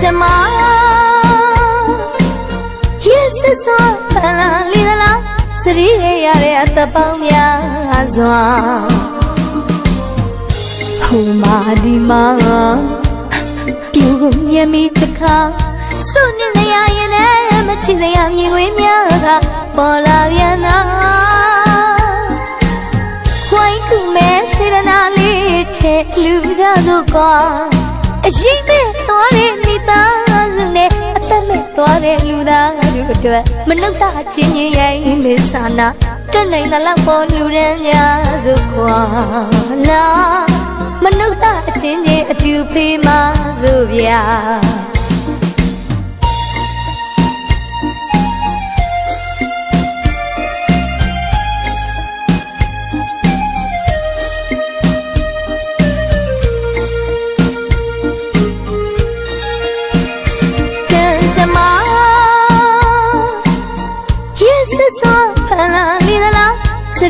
ချမယေစစွာဖလာလီလာစရီရရတဲ့အတပေါင်းများစွာဟိုမာဒီမာပြူကိုမြင်မိတခါစွန့်နေရရင်လည်းမချစ်ရမြင်ဝင်းများကပေါ်လာပြန်နာဝိုင်းခုမဲစေရနာလေးထဲလူကြစို့ကွာ အတွက်မနှုတ်တာချင်းချင်းရိုင်းမေဆာနာတက်နိုင်တဲ့လောက်ပေါ်လူရန်များစုကွာလာမနှုတ်တာအချင်းချင်းအတူဖေးမစုဗျာ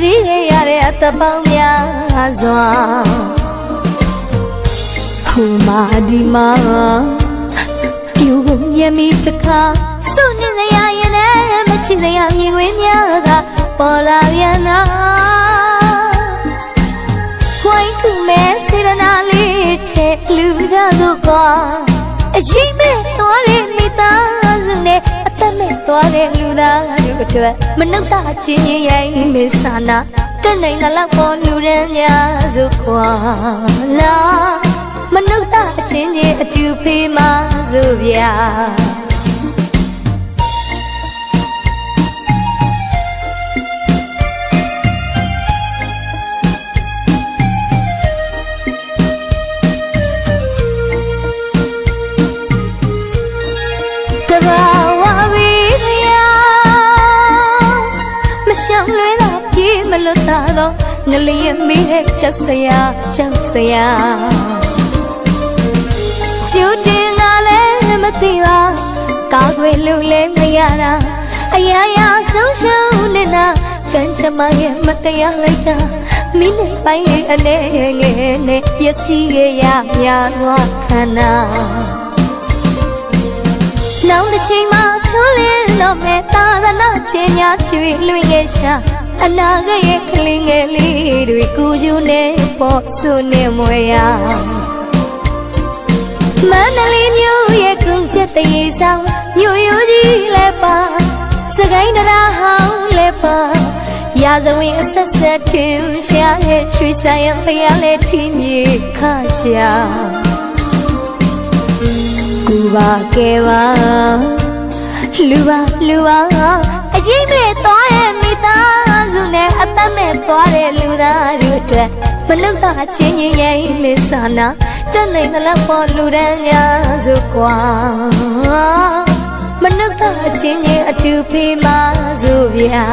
ရီရရတဲ့အတပေါင်းများစွာဟိုမာဒီမာပြူကိုမြင်မိတခါစွန့်နေရရင်လည်းမချစ်စရာမြင်ခွင့်များကပေါ်လာပြန်နာဝိုင်းခုမဲစေရနာလေးထဲလူကြစို့ကွာအရှိမဲ့သွားတဲ့မိသားစုနဲ့ အသက်မဲ့သွားတဲ့လူသားတို့အတွက်မနှုတ်တာချင်းချင်းရိုင်းမေဆာနာတက်နိုင်တဲ့လောက်ပေါ်လူရန်များစုကွာလာမနှုတ်တာချင်းချင်းအတူဖေးမစုဗျာ လွတ်တာတော့ငလျင်မေးတဲ့ချက်စရာချက်စရာကျူတင်ကလည်းမသိပါကာကွယ်လို့လည်းမရတာအရာရာဆုံးရှုံးနေတာကံချမရဲ့မတရားလိုက်တာမိနေပိုင်းရဲ့အနေငယ်နဲ့ပျက်စီးခဲ့ရများစွာခန္ဓာနောက်တစ်ချိန်မှာချွန်းလင်းတော့မဲ့သာသနာကျင်ညာချွေလွင်ရဲ့ရှာ အနာဂတ်ရဲ့ကလေးငယ်လေးတွေကိုယူနေပေါ်ဆုနေမွေရမန္တလေးမြို့ရဲ့ကုန်းချက်တရေဆောင်မြို့ရိုးကြီးလည်းပါစကိုင်းတရားဟောင်းလည်းပါရာဇဝင်အဆက်ဆက်ထင်ရှားရဲ့ရွှေဆိုင်ရဖျားလဲထင်းမြေခရှာကူပါကဲပါလူပါလူပါအရေးမဲ့သွားတဲ့မိသား စုနဲ့အသက်မဲ့သွားတဲ့လူသားတို့အတွက်မနှုတ်တာချင်းချင်းရဲ့မေဆာနာတက်နိုင်ကလေးပေါ်လူရန်များစုကွာမနှုတ်တာချင်းချင်းအတူဖေးမစုဗျာ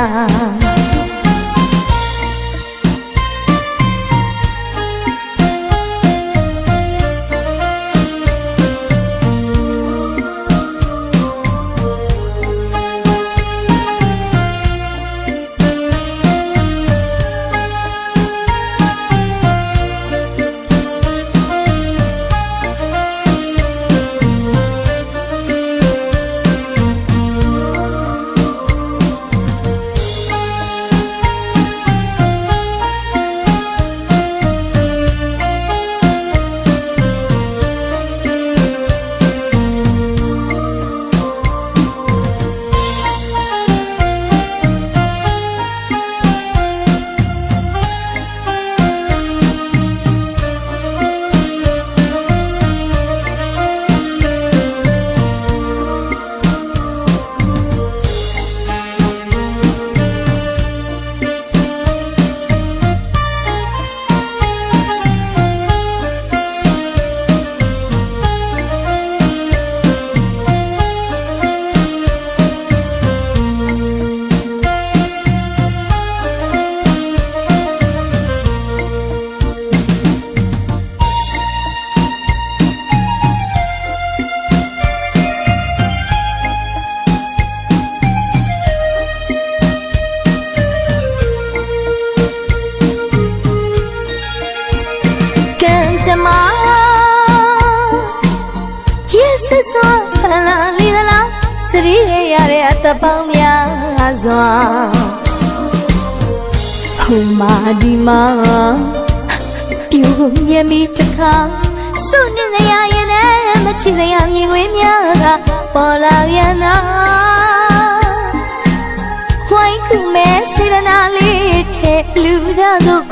စီးရရတဲ့အသက်ပေါင်းများစွာဟိုမာဒီမာပြူမြင်မိတခါစွန့်နေရရင်လည်းမချစ်ရမြင်ခွင့်များကပေါ်လာပြန်နာဝိုင်းခုမဲစေရနာလေးထဲလူကြစို့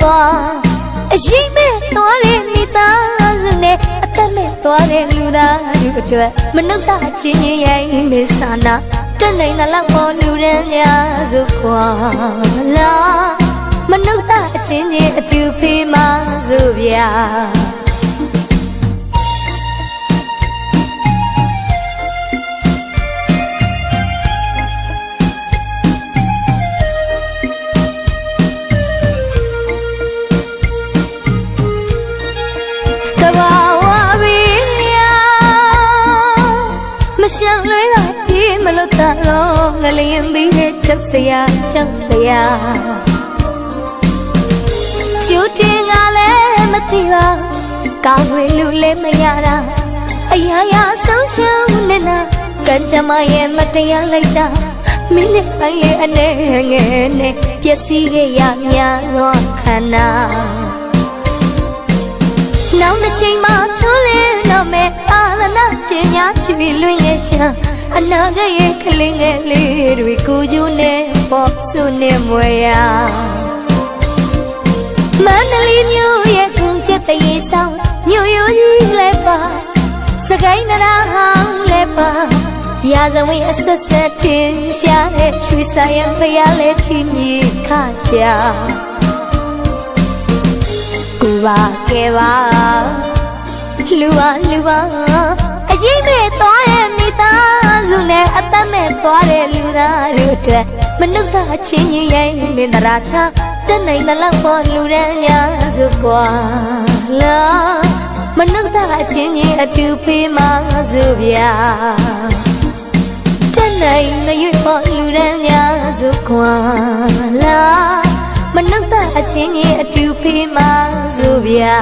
သက်မဲ့သွားတဲ့လူသားတို့အတွက်မနှုတ်တာချင်းချင်းရဲ့မေဆာနာတက်နိုင်တဲ့လောက်ပေါ်လူရန်များစုကွာလာမနှုတ်တာအချင်းချင်းအတူဖေးမစုဗျာ ရှောင်လွဲတာပြေးမလို့တလုံးငလျင်ပြီးတဲ့ချက်စရာချက်စရာကျူတင်ကလည်းမသိပါကောင်းဝေလူလည်းမရတာအရာရာဆုံးရှုံးနေတာကံကြမ္မာရဲ့မတရားလိုက်တာမိနစ်ပိုင်းလေးအနေငယ်နဲ့ပျက်စီးခဲ့ရများစွာခန္ဓာနောက်တစ်ချိန်မှထွန်းလင်း တော့မဲ့အာရဏချင်းများချီလွင်ငယ်ရှာအနာဂတ်ရဲ့ကလေးငယ်လေးတွေကိုယူနေပေါ်ဆုနေမွေရမန္တလေးမြို့ရဲ့ကုန်းချက်တရေဆောင်မြို့ရိုးကြီးလည်းပါစကိုင်းနရာဟောင်းလည်းပါရာဇဝင်အဆက်ဆက်ထင်ရှားတဲ့ရွှေဆိုင်ရဖရားလည်းထင်းကြီးခရှာကိုပါကဲပါ လူပါလူပါအရေးမဲ့သွားတဲ့မိသားစုနဲ့အသက်မဲ့သွားတဲ့လူသားတို့အတွက်မနုဿအချင်းကြီးရဲ့မင်္ဒရာချတက်နိုင်တဲ့လောက်ပေါ်လူရန်ညာစုကွာလာမနုဿအချင်းကြီးအတူဖေးမစုဗျာတက်နိုင်မရွေ့ပေါ်လူရန်ညာစုကွာလာမနှုတ်တဲ့အချင်းကြီးအတူဖေးမဆိုဗျာ